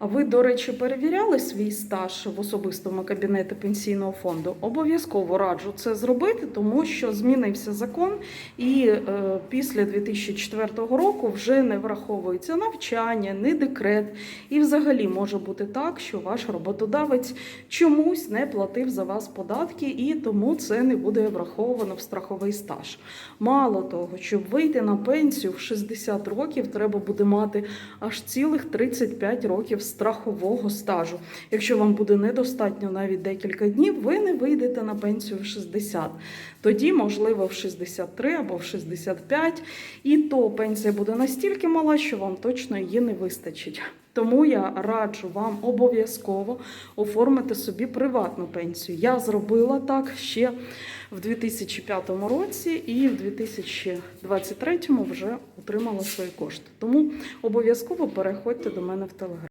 А ви, до речі, перевіряли свій стаж в особистому кабінеті пенсійного фонду? Обов'язково раджу це зробити, тому що змінився закон, і е, після 2004 року вже не враховується навчання, ні декрет. І взагалі може бути так, що ваш роботодавець чомусь не платив за вас податки, і тому це не буде враховано в страховий стаж. Мало того, щоб вийти на пенсію в 60 років, треба буде мати аж цілих 35 років страхового стажу. Якщо вам буде недостатньо навіть декілька днів, ви не вийдете на пенсію в 60. Тоді, можливо, в 63 або в 65. І то пенсія буде настільки мала, що вам точно її не вистачить. Тому я раджу вам обов'язково оформити собі приватну пенсію. Я зробила так ще в 2005 році і в 2023 вже отримала свої кошти. Тому обов'язково переходьте до мене в телеграм.